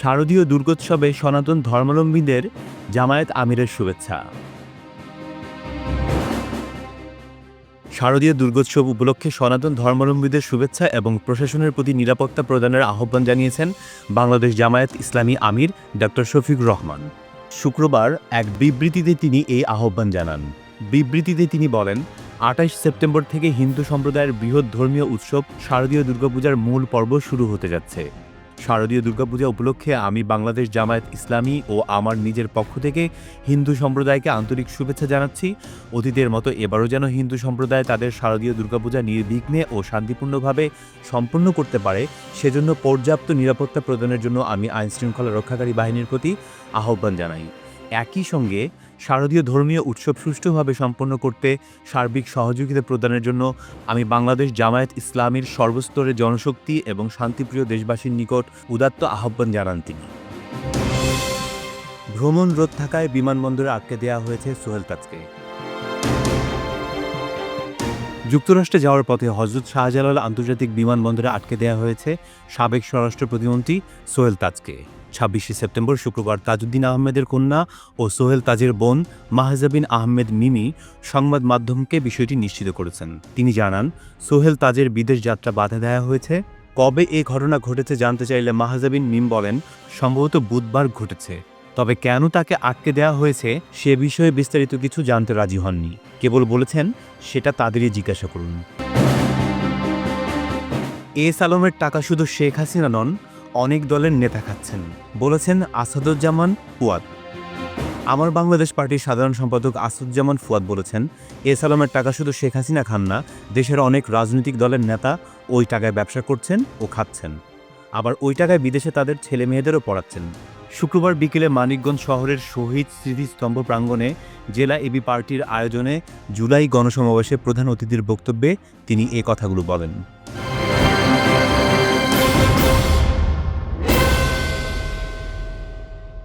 শারদীয় দুর্গোৎসবে সনাতন ধর্মাবলম্বীদের জামায়াত আমিরের শুভেচ্ছা। শারদীয় দুর্গোৎসব উপলক্ষে সনাতন ধর্মাবলম্বীদের শুভেচ্ছা এবং প্রশাসনের প্রতি নিরাপত্তা প্রদানের আহ্বান জানিয়েছেন বাংলাদেশ জামায়াত ইসলামী আমির ডক্টর শফিক রহমান। শুক্রবার এক বিবৃতিতে তিনি এই আহ্বান জানান। বিবৃতিতে তিনি বলেন, আঠাশ সেপ্টেম্বর থেকে হিন্দু সম্প্রদায়ের বৃহৎ ধর্মীয় উৎসব শারদীয় দুর্গাপূজার মূল পর্ব শুরু হতে যাচ্ছে। শারদীয় দুর্গাপূজা উপলক্ষে আমি বাংলাদেশ জামায়াত ইসলামী ও আমার নিজের পক্ষ থেকে হিন্দু সম্প্রদায়কে আন্তরিক শুভেচ্ছা জানাচ্ছি। অতীতের মতো এবারও যেন হিন্দু সম্প্রদায় তাদের শারদীয় দুর্গাপূজা নির্বিঘ্নে ও শান্তিপূর্ণভাবে সম্পন্ন করতে পারে, সেজন্য পর্যাপ্ত নিরাপত্তা প্রদানের জন্য আমি আইনশৃঙ্খলা রক্ষাকারী বাহিনীর প্রতি আহ্বান জানাই। একই সঙ্গে শারদীয় ধর্মীয় উৎসব সুষ্ঠুভাবে সম্পন্ন করতে সার্বিক সহযোগিতা প্রদানের জন্য আমি বাংলাদেশ জামায়াত ইসলামীর সর্বস্তরে জনশক্তি এবং শান্তিপ্রিয় দেশবাসীর নিকট উদাত্ত আহ্বান জানান তিনি। ভ্রমণ রোধ থাকায় বিমানবন্দরে আটকে দেওয়া হয়েছে সোহেল তাজকে। যুক্তরাষ্ট্রে যাওয়ার পথে হজরত শাহজালাল আন্তর্জাতিক বিমানবন্দরে আটকে দেওয়া হয়েছে সাবেক স্বরাষ্ট্র প্রতিমন্ত্রী সোহেল তাজকে। ছাব্বিশে সেপ্টেম্বর শুক্রবার তাজউদ্দিন আহমেদের কন্যা ও সোহেল তাজের বোন মাহজাবিন আহমেদ মিমি সংবাদ মাধ্যমকে বিষয়টি নিশ্চিত করেছেন। তিনি জানান, সোহেল তাজের বিদেশ যাত্রা বাধা দেওয়া হয়েছে। কবে এ ঘটনা ঘটেছে জানতে চাইলে মাহজাবিন মিম বলেন, সম্ভবত বুধবার ঘটেছে। তবে কেন তাকে আটকে দেওয়া হয়েছে সে বিষয়ে বিস্তারিত কিছু জানতে রাজি হননি। কেবল বলেছেন, সেটা তাদেরই জিজ্ঞাসা করুন। এস আলমের টাকা শুধু শেখ হাসিনা নন, অনেক দলের নেতা খাচ্ছেন, বলেছেন আসাদুজ্জামান ফুয়াদ। আমার বাংলাদেশ পার্টির সাধারণ সম্পাদক আসাদুজ্জামান ফুয়াদ বলেছেন এস আলমের টাকা শুধু শেখ হাসিনা খান না, দেশের অনেক রাজনৈতিক দলের নেতা ওই টাকায় ব্যবসা করছেন ও খাচ্ছেন। আবার ওই টাকায় বিদেশে তাদের ছেলে মেয়েদেরও পড়াচ্ছেন। শুক্রবার বিকেলে মানিকগঞ্জ শহরের শহীদ স্মৃতিস্তম্ভ প্রাঙ্গণে জেলা এবি পার্টির আয়োজনে জুলাই গণসমাবেশে প্রধান অতিথির বক্তব্যে তিনি এ কথাগুলো বলেন।